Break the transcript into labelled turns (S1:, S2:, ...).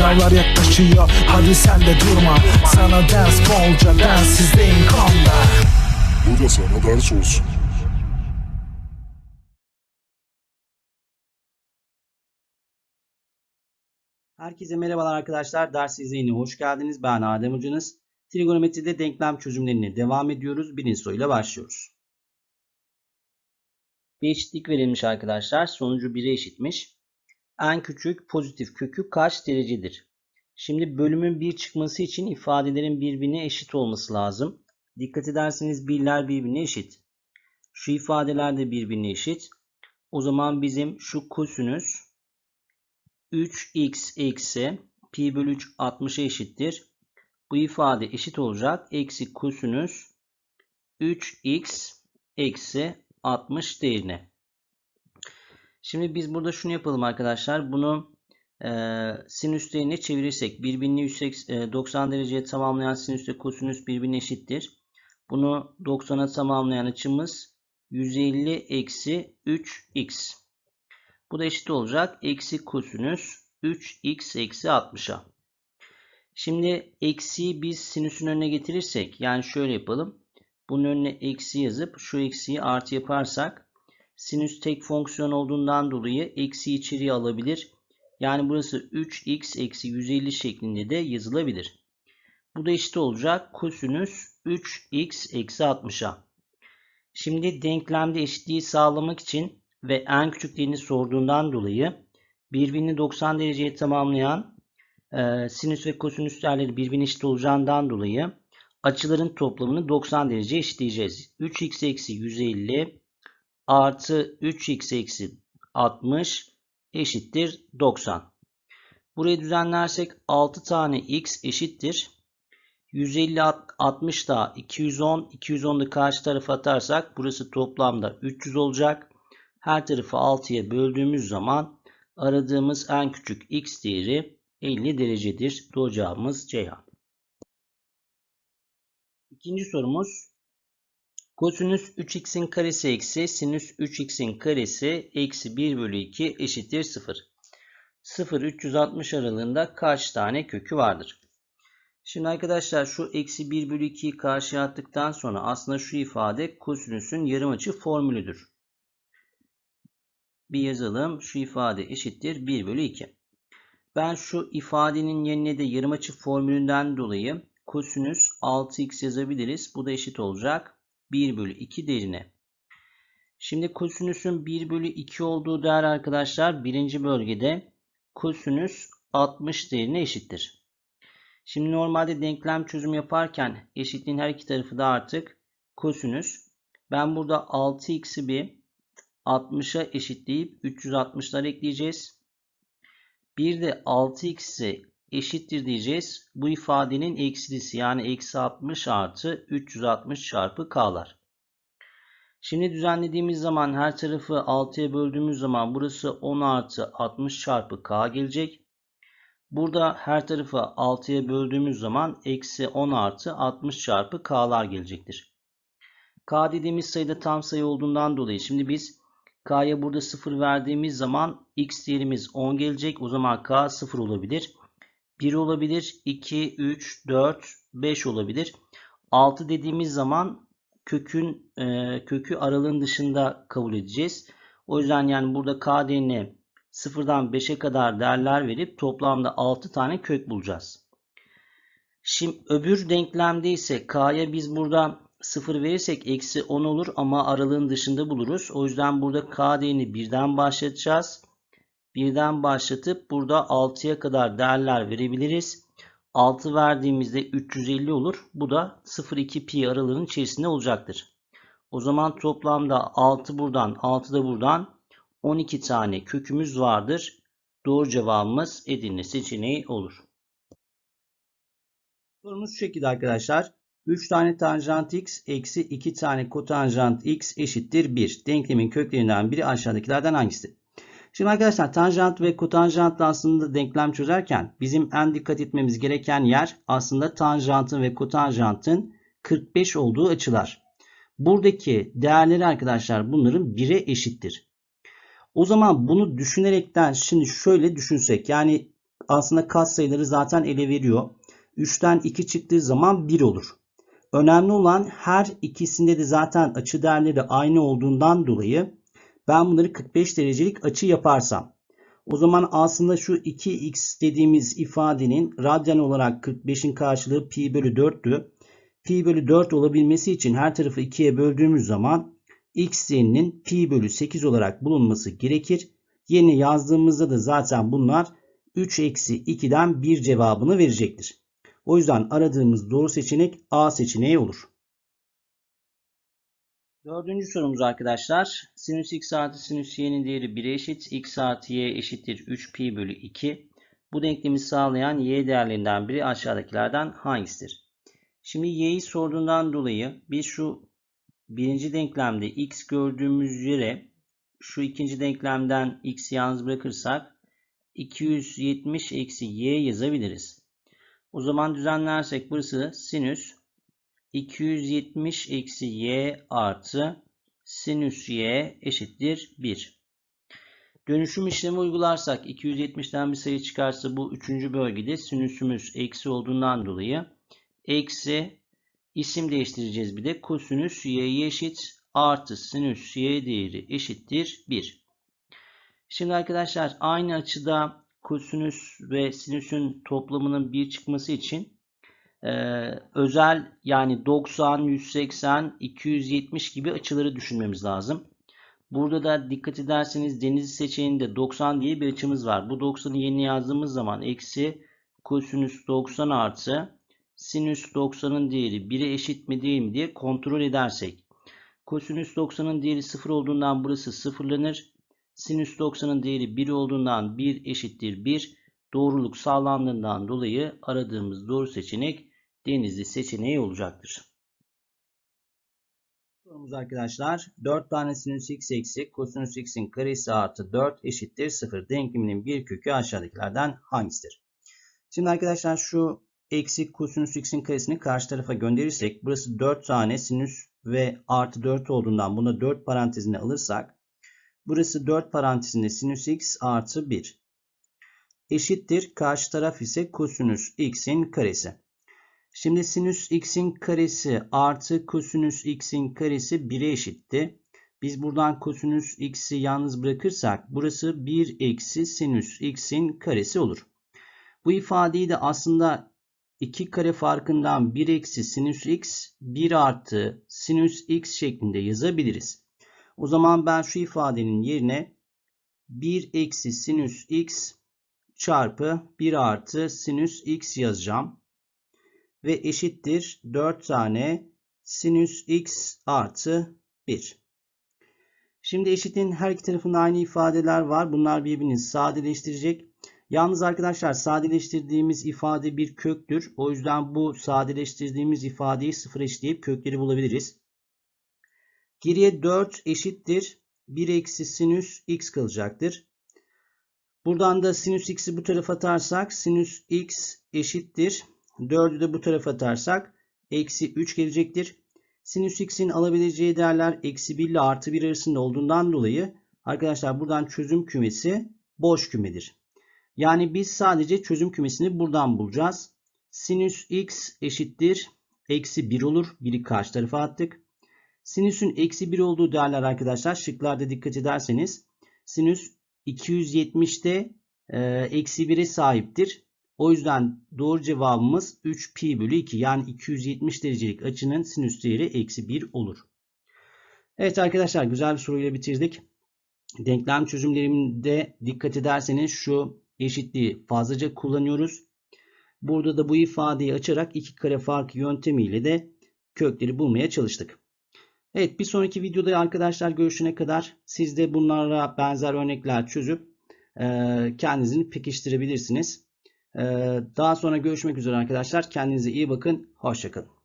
S1: Sınavlar yaklaşıyor hadi sen de durma Sana ders bolca densizliğin konda
S2: Bu da sana ders olsun.
S3: Herkese merhabalar arkadaşlar. Ders izleyine hoş geldiniz. Ben Adem Hocanız. Trigonometride denklem çözümlerine devam ediyoruz. Birinci soruyla başlıyoruz. Bir eşitlik verilmiş arkadaşlar. Sonucu 1'e eşitmiş. En küçük pozitif kökü kaç derecedir? Şimdi bölümün 1 çıkması için ifadelerin birbirine eşit olması lazım. Dikkat ederseniz birler birbirine eşit. Şu ifadeler de birbirine eşit. O zaman bizim şu kosinüs 3x eksi pi bölü 3 60'a eşittir. Bu ifade eşit olacak. Eksi kosinüs 3x eksi 60 değerine. Şimdi biz burada şunu yapalım arkadaşlar. Bunu e, sinüs değerine çevirirsek birbirini 180, 90 dereceye tamamlayan sinüs ve kosinüs birbirine eşittir. Bunu 90'a tamamlayan açımız 150 eksi 3x. Bu da eşit olacak. Eksi kosinüs 3x eksi 60'a. Şimdi eksiyi biz sinüsün önüne getirirsek yani şöyle yapalım. Bunun önüne eksi yazıp şu eksiyi artı yaparsak sinüs tek fonksiyon olduğundan dolayı eksi içeriye alabilir. Yani burası 3x eksi 150 şeklinde de yazılabilir. Bu da eşit olacak. Kosinüs 3x eksi 60'a. Şimdi denklemde eşitliği sağlamak için ve en küçüklerini sorduğundan dolayı birbirini 90 dereceye tamamlayan e, sinüs ve kosinüs değerleri birbirine eşit olacağından dolayı açıların toplamını 90 derece eşitleyeceğiz. 3x eksi 150 artı 3x eksi 60 eşittir 90. Burayı düzenlersek 6 tane x eşittir. 150 60 da 210 210 da karşı tarafa atarsak burası toplamda 300 olacak. Her tarafı 6'ya böldüğümüz zaman aradığımız en küçük x değeri 50 derecedir. Doğru cevabımız Ceyhan. İkinci sorumuz. Kosinüs 3x'in karesi eksi sinüs 3x'in karesi eksi 1 bölü 2 eşittir 0. 0 360 aralığında kaç tane kökü vardır? Şimdi arkadaşlar şu eksi 1 bölü 2'yi karşıya attıktan sonra aslında şu ifade kosinüsün yarım açı formülüdür. Bir yazalım. Şu ifade eşittir 1 bölü 2. Ben şu ifadenin yerine de yarım açı formülünden dolayı kosinüs 6x yazabiliriz. Bu da eşit olacak 1 bölü 2 değerine. Şimdi kosinüsün 1 bölü 2 olduğu değer arkadaşlar birinci bölgede kosinüs 60 değerine eşittir. Şimdi normalde denklem çözüm yaparken eşitliğin her iki tarafı da artık kosinüs. Ben burada 6x'i bir 60'a eşitleyip 360'lar ekleyeceğiz. Bir de 6x'i eşittir diyeceğiz. Bu ifadenin eksilisi yani eksi 60 artı 360 çarpı k'lar. Şimdi düzenlediğimiz zaman her tarafı 6'ya böldüğümüz zaman burası 10 artı 60 çarpı k gelecek. Burada her tarafı 6'ya böldüğümüz zaman eksi 10 artı 60 çarpı k'lar gelecektir. k dediğimiz sayıda tam sayı olduğundan dolayı şimdi biz k'ya burada 0 verdiğimiz zaman x değerimiz 10 gelecek. O zaman k 0 olabilir. 1 olabilir, 2, 3, 4, 5 olabilir. 6 dediğimiz zaman kökün e, kökü aralığın dışında kabul edeceğiz. O yüzden yani burada k değerine 0'dan 5'e kadar değerler verip toplamda 6 tane kök bulacağız. Şimdi öbür denklemde ise k'ya biz burada 0 verirsek eksi 10 olur ama aralığın dışında buluruz. O yüzden burada k değerini birden başlatacağız. Birden başlatıp burada 6'ya kadar değerler verebiliriz. 6 verdiğimizde 350 olur. Bu da 0-2 pi aralığının içerisinde olacaktır. O zaman toplamda 6 buradan 6 da buradan 12 tane kökümüz vardır. Doğru cevabımız Edirne seçeneği olur. Sorumuz şu şekilde arkadaşlar. 3 tane tanjant x eksi 2 tane kotanjant x eşittir 1. Denklemin köklerinden biri aşağıdakilerden hangisi? Şimdi arkadaşlar tanjant ve kotanjantla aslında denklem çözerken bizim en dikkat etmemiz gereken yer aslında tanjantın ve kotanjantın 45 olduğu açılar. Buradaki değerleri arkadaşlar bunların 1'e eşittir. O zaman bunu düşünerekten şimdi şöyle düşünsek yani aslında katsayıları zaten ele veriyor. 3'ten 2 çıktığı zaman 1 olur. Önemli olan her ikisinde de zaten açı değerleri aynı olduğundan dolayı ben bunları 45 derecelik açı yaparsam o zaman aslında şu 2x dediğimiz ifadenin radyan olarak 45'in karşılığı pi bölü 4'tü. Pi bölü 4 olabilmesi için her tarafı 2'ye böldüğümüz zaman x değerinin pi bölü 8 olarak bulunması gerekir. Yeni yazdığımızda da zaten bunlar 3 eksi 2'den 1 cevabını verecektir. O yüzden aradığımız doğru seçenek A seçeneği olur. Dördüncü sorumuz arkadaşlar. Sinüs x artı sinüs y'nin değeri 1'e eşit. x artı y eşittir 3 pi bölü 2. Bu denklemi sağlayan y değerlerinden biri aşağıdakilerden hangisidir? Şimdi y'yi sorduğundan dolayı biz şu birinci denklemde x gördüğümüz yere şu ikinci denklemden x yalnız bırakırsak 270 eksi y yazabiliriz. O zaman düzenlersek burası sinüs 270 eksi y artı sinüs y eşittir 1. Dönüşüm işlemi uygularsak 270'den bir sayı çıkarsa bu üçüncü bölgede sinüsümüz eksi olduğundan dolayı eksi isim değiştireceğiz bir de kosinüs y'ye eşit artı sinüs y değeri eşittir 1. Şimdi arkadaşlar aynı açıda kosinüs ve sinüsün toplamının 1 çıkması için ee, özel yani 90, 180, 270 gibi açıları düşünmemiz lazım. Burada da dikkat ederseniz deniz seçeneğinde 90 diye bir açımız var. Bu 90'ı yeni yazdığımız zaman eksi kosinüs 90 artı sinüs 90'ın değeri 1'e eşit mi değil mi diye kontrol edersek. Kosinüs 90'ın değeri 0 olduğundan burası sıfırlanır. Sinüs 90'ın değeri 1 olduğundan 1 eşittir 1. Doğruluk sağlandığından dolayı aradığımız doğru seçenek Denizli seçeneği olacaktır. Sorumuz arkadaşlar 4 tane sinüs x eksi kosinüs x'in karesi artı 4 eşittir 0 denkleminin bir kökü aşağıdakilerden hangisidir? Şimdi arkadaşlar şu eksi kosinüs x'in karesini karşı tarafa gönderirsek burası 4 tane sinüs ve artı 4 olduğundan buna 4 parantezine alırsak burası 4 parantezinde sinüs x artı 1 eşittir. Karşı taraf ise kosinüs x'in karesi. Şimdi sinüs x'in karesi artı kosinüs x'in karesi 1'e eşitti. Biz buradan kosinüs x'i yalnız bırakırsak burası 1 eksi sinüs x'in karesi olur. Bu ifadeyi de aslında 2 kare farkından 1 eksi sinüs x 1 artı sinüs x şeklinde yazabiliriz. O zaman ben şu ifadenin yerine 1 eksi sinüs x çarpı 1 artı sinüs x yazacağım ve eşittir 4 tane sinüs x artı 1. Şimdi eşitin her iki tarafında aynı ifadeler var. Bunlar birbirini sadeleştirecek. Yalnız arkadaşlar sadeleştirdiğimiz ifade bir köktür. O yüzden bu sadeleştirdiğimiz ifadeyi sıfır eşitleyip kökleri bulabiliriz. Geriye 4 eşittir 1 eksi sinüs x kalacaktır. Buradan da sinüs x'i bu tarafa atarsak sinüs x eşittir 4'ü de bu tarafa atarsak eksi 3 gelecektir. Sinüs x'in alabileceği değerler eksi 1 ile artı 1 arasında olduğundan dolayı arkadaşlar buradan çözüm kümesi boş kümedir. Yani biz sadece çözüm kümesini buradan bulacağız. Sinüs x eşittir eksi 1 olur. 1'i karşı tarafa attık. Sinüsün eksi 1 olduğu değerler arkadaşlar şıklarda dikkat ederseniz sinüs 270'te e, eksi 1'e sahiptir. O yüzden doğru cevabımız 3 pi bölü 2 yani 270 derecelik açının sinüs değeri eksi 1 olur. Evet arkadaşlar güzel bir soruyla bitirdik. Denklem çözümlerinde dikkat ederseniz şu eşitliği fazlaca kullanıyoruz. Burada da bu ifadeyi açarak iki kare fark yöntemiyle de kökleri bulmaya çalıştık. Evet bir sonraki videoda arkadaşlar görüşene kadar siz de bunlara benzer örnekler çözüp kendinizi pekiştirebilirsiniz. Daha sonra görüşmek üzere arkadaşlar. Kendinize iyi bakın. Hoşçakalın.